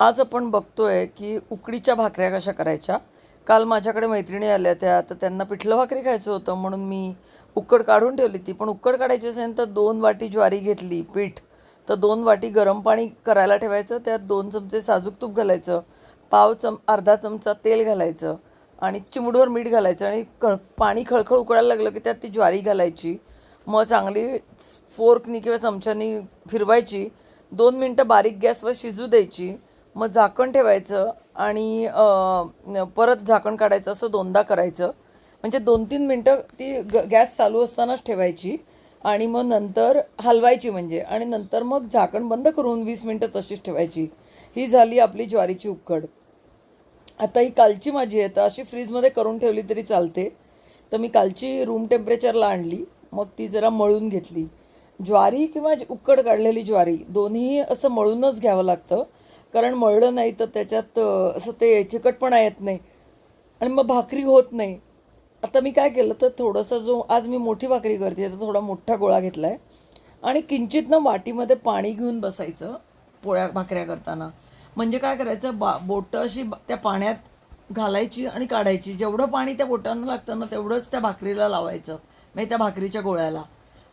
आज आपण बघतोय की उकडीच्या भाकऱ्या कशा करायच्या? काल माझ्याकडे मैत्रिणी आल्या त्या तर त्यांना पिठलं भाकरी खायचं होतं म्हणून मी उकड काढून ठेवली ती. पण उकड काढायची असेल तर दोन वाटी ज्वारी घेतली पीठ. तर दोन वाटी गरम पाणी करायला ठेवायचं त्यात दोन चमचे साजूक तूप घालायचं पाव चम अर्धा चमचा तेल घालायचं आणि चिमडूवर मीठ घालायचं आणि क पाणी खळखळ उकळायला लागलं की त्यात ती ज्वारी घालायची. मग चांगली फोर्कनी किंवा चमच्यानी फिरवायची. दोन मिनटं बारीक गॅसवर शिजू द्यायची. मग झाकण ठेवायचं आणि परत झाकण काढायचं असं दोनदा करायचं. म्हणजे दोन तीन मिनटं ती ग गॅस चालू असतानाच ठेवायची आणि मग नंतर हलवायची म्हणजे. आणि नंतर मग झाकण बंद करून वीस मिनटं तशीच ठेवायची. ही झाली आपली ज्वारीची उकड. आता ही कालची माझी आहे तर अशी फ्रीजमध्ये करून ठेवली तरी चालते. तर मी कालची रूम टेम्परेचरला आणली मग ती जरा मळून घेतली. ज्वारी किंवा उकड काढलेली ज्वारी दोन्ही असं मळूनच घ्यावं लागतं. कारण मळलं नाही तर त्याच्यात असं ते चिकटपणा येत नाही. आणि मग भाकरी होत नाही. आता मी काय केलं तर थोडंसं जो आज मी मोठी भाकरी करते तर थोडा मोठा गोळा घेतला आहे आणि किंचित ना वाटीमध्ये पाणी घेऊन बसायचं पोळ्या भाकऱ्या करताना. म्हणजे काय करायचं बा बोटं अशी त्या पाण्यात घालायची आणि काढायची. जेवढं पाणी त्या बोटांना लागतं ना तेवढंच त्या भाकरीला लावायचं. म्हणजे त्या भाकरीच्या गोळ्याला.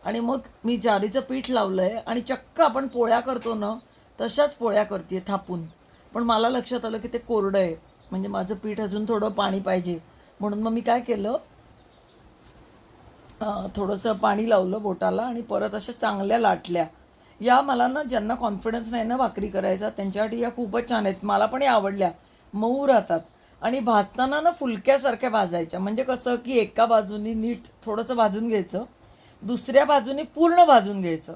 आणि मग मी ज्वारीचं पीठ लावलं आहे आणि चक्क आपण पोळ्या करतो ना तशाच पोळ्या करते थापून. पण मला लक्षात आलं की ते कोरडं आहे. म्हणजे माझं पीठ अजून थोडं पाणी पाहिजे. म्हणून मग मी काय केलं? थोडंसं पाणी लावलं बोटाला आणि परत अशा चांगल्या लाटल्या. या मला ना ज्यांना कॉन्फिडन्स नाही ना भाकरी करायचा त्यांच्यासाठी या खूपच छान आहेत. मला पण या आवडल्या. मऊ राहतात. आणि भाजताना ना फुलक्यासारख्या भाजायच्या. म्हणजे कसं की एका बाजूनी नीट थोडंसं भाजून घ्यायचं दुसऱ्या बाजूनी पूर्ण भाजून घ्यायचं.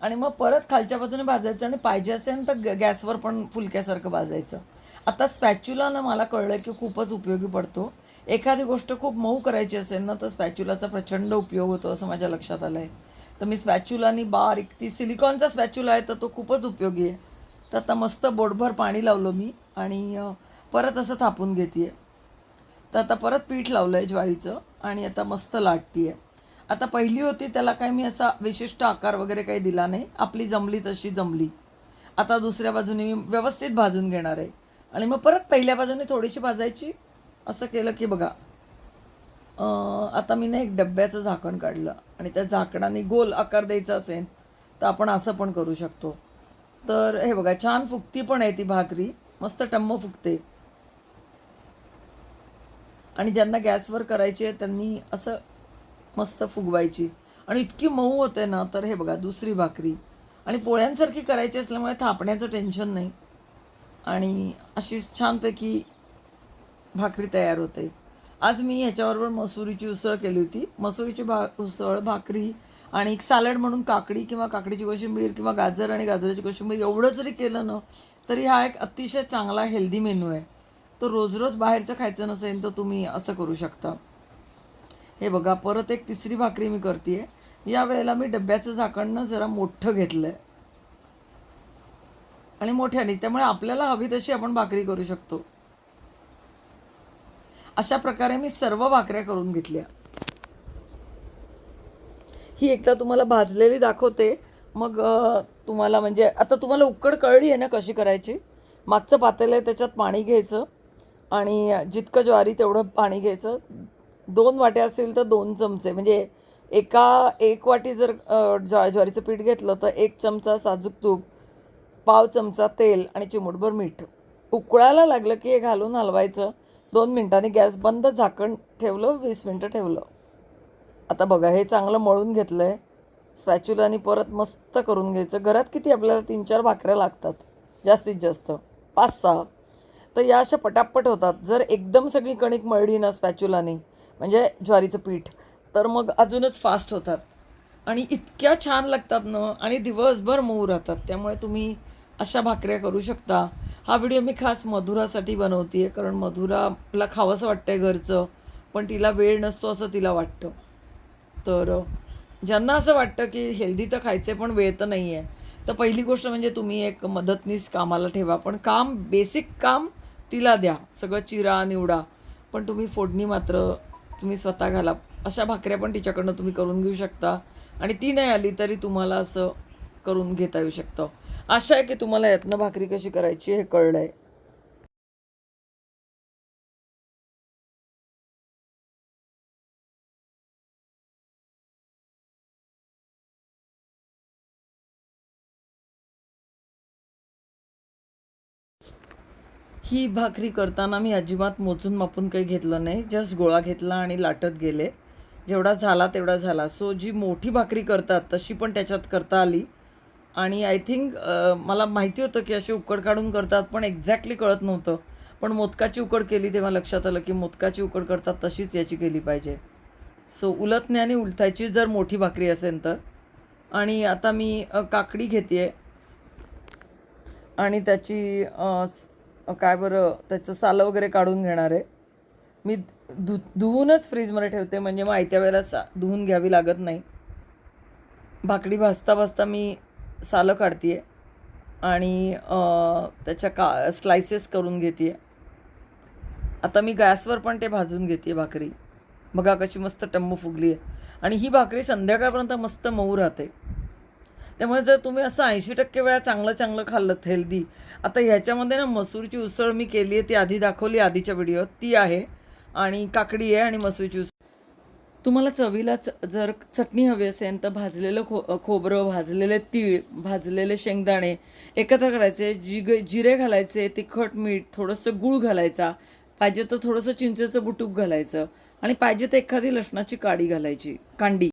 आणि मग परत खालच्या बाजूने भाजायचं आणि पाहिजे असेल तर ग- गॅसवर पण फुलक्यासारखं भाजायचं. आता स्पॅच्युलानं मला कळलं की खूपच उपयोगी पडतो. एखादी गोष्ट खूप मऊ करायची असेल ना तर स्पॅच्युलाचा प्रचंड उपयोग होतो असं माझ्या लक्षात आलं आहे तर मी स्पॅच्युलानी बारीक ती सिलिकॉनचा स्पॅच्युला आहे तर तो खूपच उपयोगी आहे. तर आता मस्त बोटभर पाणी लावलं मी आणि परत असं थापून घेते तर आता परत पीठ लावलं आहे ज्वारीचं आणि आता मस्त लाटती आहे आता पहिली होती त्याला काही मी असा विशिष्ट आकार वगैरे काही दिला नाही. आपली जमली तशी जमली. आता दुसऱ्या बाजूने मी व्यवस्थित भाजून घेणार आहे. आणि मग परत पहिल्या बाजूने थोडीशी भाजायची. असं केलं की बघा आता मी ना एक डब्याचं झाकण काढलं. आणि त्या झाकणाने गोल आकार द्यायचा असेल तर आपण असं पण करू शकतो. तर हे बघा छान फुगती पण आहे ती भाकरी. मस्त टम्म फुगते. आणि ज्यांना गॅसवर करायची आहे त्यांनी असं मस्त फुगवायची. आणि इतकी मऊ होते ना तर हे बघा दुसरी भाकरी. आणि पोळ्यांसारखी करायची असल्यामुळे थापण्याचं टेन्शन नाही. आणि अशीच छानपैकी भाकरी तयार होते. आज मी ह्याच्याबरोबर मसुरीची उसळ केली होती. मसुरीची भा उसळ भाकरी आणि एक सॅलड म्हणून काकडी किंवा काकडीची कोशिंबीर किंवा गाजर आणि गाजराची कोशिंबीर एवढं जरी केलं ना तरी हा एक अतिशय चांगला हेल्दी मेनू आहे. तो रोज रोज बाहेरचं खायचं नसेल तर तुम्ही असं करू शकता. हे बघा परत एक तिसरी भाकरी मी करते या वेळेला मी डब्याचं झाकणं जरा मोठं घेतलं आहे आणि मोठ्याने त्यामुळे आपल्याला हवी तशी आपण भाकरी करू शकतो. अशा प्रकारे मी सर्व भाकऱ्या करून घेतल्या. ही एकदा तुम्हाला भाजलेली दाखवते. मग तुम्हाला म्हणजे आता तुम्हाला उकड कळली आहे ना कशी करायची? मागचं पातेलं आहे त्याच्यात पाणी घ्यायचं. आणि जितकं ज्वारी तेवढं पाणी घ्यायचं. दोन वाट्या असतील तर दोन चमचे. म्हणजे एका एक वाटी जर ज्वा ज्वारीचं पीठ घेतलं तर एक चमचा साजूक तूप पाव चमचा तेल आणि चिमूटभर मीठ. उकळायला लागलं की हे घालून हलवायचं. दोन मिनटांनी गॅस बंद झाकण ठेवलं वीस मिनटं ठेवलं. आता बघा हे चांगलं मळून घेतलं आहे स्पॅच्युलानी परत मस्त करून घ्यायचं. घरात किती आपल्याला तीन चार भाकऱ्या लागतात? जास्तीत जास्त. पाच सहा तर या अशा पटापट होतात. जर एकदम सगळी कणिक मळली ना स्पॅच्युलानी म्हणजे ज्वारीचं पीठ. तर मग अजूनच फास्ट होतात. आणि इतक्या छान लागतात ना आणि दिवसभर मऊ राहतात. त्यामुळे तुम्ही अशा भाकऱ्या करू शकता. हा व्हिडिओ मी खास मधुरासाठी बनवते आहे कारण मधुराला खावंसं वाटतं आहे घरचं पण तिला वेळ नसतो असं तिला वाटतं. तर ज्यांना असं वाटतं की हेल्दी तर खायचे पण वेळ तर नाही आहे तर पहिली गोष्ट म्हणजे तुम्ही एक मदतनीस कामाला ठेवा. पण काम बेसिक काम तिला द्या. सगळं चिरा निवडा. पण तुम्ही फोडणी मात्र तुम्ही स्वतः घाला. अशा भाकऱ्या पण तिच्याकडनं तुम्ही करून घेऊ शकता. आणि ती नाही आली तरी तुम्हाला असं करून घेता येऊ शकतं. आशा आहे की तुम्हाला यातनं भाकरी कशी करायची हे कळलं आहे ही भाकरी करताना मी अजिबात मोजून मापून काही घेतलं नाही. जस्ट गोळा घेतला आणि लाटत गेले. जेवढा झाला तेवढा झाला. सो जी मोठी भाकरी करतात तशी पण त्याच्यात करता आली. आणि आय थिंक मला माहिती होतं की अशी उकड काढून करतात पण एक्झॅक्टली कळत नव्हतं. पण मोदकाची उकड केली तेव्हा लक्षात आलं की मोदकाची उकड करतात तशीच याची केली पाहिजे. सो उलटणे आणि उलथायची जर मोठी भाकरी असेल तर. आणि आता मी काकडी घेते आणि त्याची काय बरं त्याचं सालं वगैरे काढून घेणार आहे. मी धु धुवूनच फ्रीजमध्ये ठेवते म्हणजे मग आयत्या वेळेला सा धुवून घ्यावी लागत नाही. भाकरी भाजता भाजता मी सालं काढते आणि त्याच्या का स्लायसेस करून घेते आता मी गॅसवर पण ते भाजून घेते भाकरी. बघा कशी मस्त टम्म फुगली आहे आणि ही भाकरी संध्याकाळपर्यंत मस्त मऊ राहते. त्यामुळे जर तुम्ही असं ऐंशी टक्के वेळा चांगलं चांगलं खाल्लं हेल्दी आता ह्याच्यामध्ये ना मसूरची उसळ मी केली आहे ती आधी दाखवली आधीच्या व्हिडिओत ती आहे आणि काकडी आहे आणि मसूरची उसळ. तुम्हाला चवीला च जर चटणी हवी असेल तर भाजलेलं खो खोबरं भाजलेले तीळ भाजलेले शेंगदाणे एकत्र करायचे जिग जिरे घालायचे तिखट मीठ थोडंसं गूळ घालायचा पाहिजे तर थोडंसं चिंचेचं बुटूक घालायचं आणि पाहिजे तर एखादी लसणाची काडी घालायची कांडी.